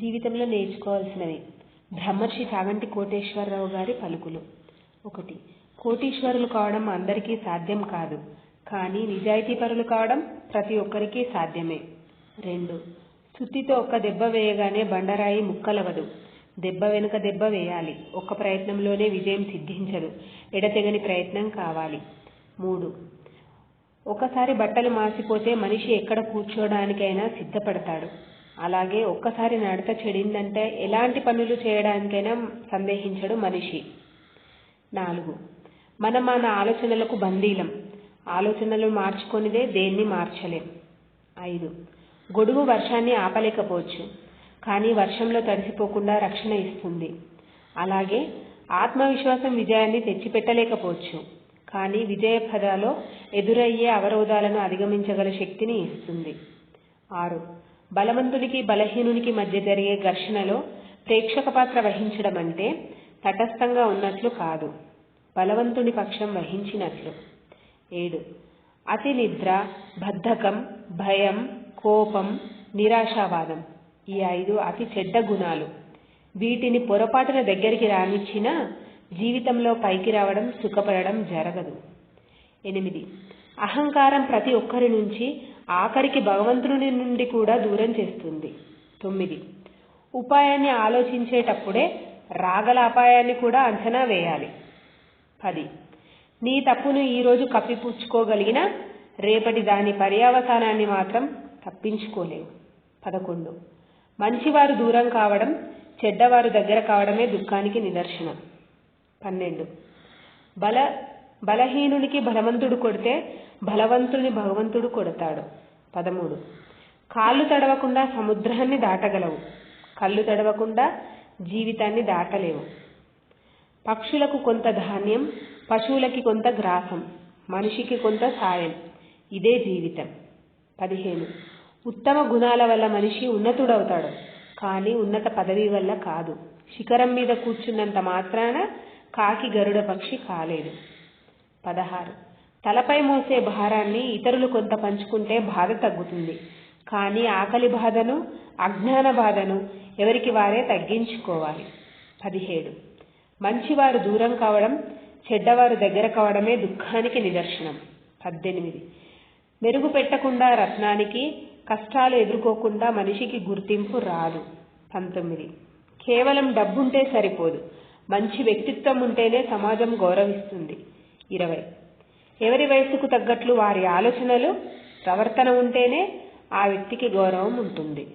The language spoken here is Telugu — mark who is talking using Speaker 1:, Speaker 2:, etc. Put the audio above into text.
Speaker 1: జీవితంలో నేర్చుకోవాల్సినవి. బ్రహ్మర్షి చాగంటి కోటేశ్వరరావు గారి పలుకులు. ఒకటి కోటీశ్వరులు కావడం అందరికీ సాధ్యం కాదు. కానీ నిజాయితీపరులు కావడం ప్రతి ఒక్కరికి సాధ్యమే. రెండు సుత్తితో ఒక్క దెబ్బ వేయగానే బండరాయి ముక్కలవదు. దెబ్బ వెనుక దెబ్బ వేయాలి. ఒక్క ప్రయత్నంలోనే విజయం సిద్ధించదు. ఎడతెగని ప్రయత్నం కావాలి. మూడు ఒకసారి బట్టలు మాసిపోతే మనిషి ఎక్కడ కూర్చోడానికైనా సిద్ధపడతాడు. అలాగే ఒక్కసారి నడత చెడిందంటే ఎలాంటి పనులు చేయడానికైనా సందేహించడు మనిషి. నాలుగు. మనం మన ఆలోచనలకు బందీలం ఆలోచనలు మార్చుకొనిదే దేన్ని మార్చలేం. ఐదు. గొడుగు వర్షాన్ని ఆపలేకపోవచ్చు. కానీ వర్షంలో తడిసిపోకుండా రక్షణ ఇస్తుంది. అలాగే ఆత్మవిశ్వాసం విజయాన్ని తెచ్చిపెట్టలేకపోవచ్చు. కానీ విజయ పదాలో ఎదురయ్యే అవరోధాలను అధిగమించగల శక్తిని ఇస్తుంది. ఆరు. బలవంతునికి బలహీనునికి మధ్య జరిగే ఘర్షణలో ప్రేక్షక పాత్ర వహించడం అంటే తటస్థంగా ఉన్నట్లు కాదు. బలవంతుని పక్షం వహించినట్లు. ఏడు. అతి నిద్ర బద్ధకం భయం కోపం నిరాశావాదం. ఈ ఐదు అతి చెడ్డ గుణాలు. వీటిని పొరపాటున దగ్గరికి రానిచ్చినా జీవితంలో పైకి రావడం సుఖపడడం జరగదు. ఎనిమిది. అహంకారం ప్రతి ఒక్కరి నుంచి ఆఖరికి భగవంతుని నుండి కూడా దూరం చేస్తుంది. తొమ్మిది. ఉపాయాన్ని ఆలోచించేటప్పుడే రాగల అపాయాన్ని కూడా అంచనా వేయాలి. పది. నీ తప్పును ఈరోజు కప్పిపుచ్చుకోగలిగిన రేపటి దాని పర్యావసానాన్ని మాత్రం తప్పించుకోలేవు. పదకొండు. మంచివారు దూరం కావడం చెడ్డవారు దగ్గర కావడమే దుఃఖానికి నిదర్శనం. పన్నెండు. బల బలహీనునికి బలవంతుడు కొడితే బలవంతుని భగవంతుడు కొడతాడు. పదమూడు. కాళ్ళు తడవకుండా సముద్రాన్ని దాటగలవు. కళ్ళు తడవకుండా జీవితాన్ని దాటలేవు. పక్షులకు కొంత ధాన్యం పశువులకి కొంత గ్రాసం మనిషికి కొంత సాయం. ఇదే జీవితం. పదిహేను. ఉత్తమ గుణాల వల్ల మనిషి ఉన్నతుడవుతాడు. కానీ ఉన్నత పదవి వల్ల కాదు. శిఖరం మీద కూర్చున్నంత మాత్రాన కాకి గరుడ పక్షి కాలేదు. పదహారు. తలపై మోసే భారాన్ని ఇతరులు కొంత పంచుకుంటే బాధ తగ్గుతుంది. కానీ ఆకలి బాధను అజ్ఞాన బాధను ఎవరికి వారే తగ్గించుకోవాలి. పదిహేడు. మంచివారు దూరం కావడం చెడ్డవారు దగ్గర కావడమే దుఃఖానికి నిదర్శనం. పద్దెనిమిది. మెరుగు పెట్టకుండా రత్నానికి కష్టాలు ఎదుర్కోకుండా మనిషికి గుర్తింపు రాదు. పంతొమ్మిది. కేవలం డబ్బుంటే సరిపోదు. మంచి వ్యక్తిత్వం ఉంటేనే సమాజం గౌరవిస్తుంది. ఇరవై. ఎవరి వయసుకు తగ్గట్లు వారి ఆలోచనలు ప్రవర్తన ఉంటేనే ఆ వ్యక్తికి గౌరవం ఉంటుంది.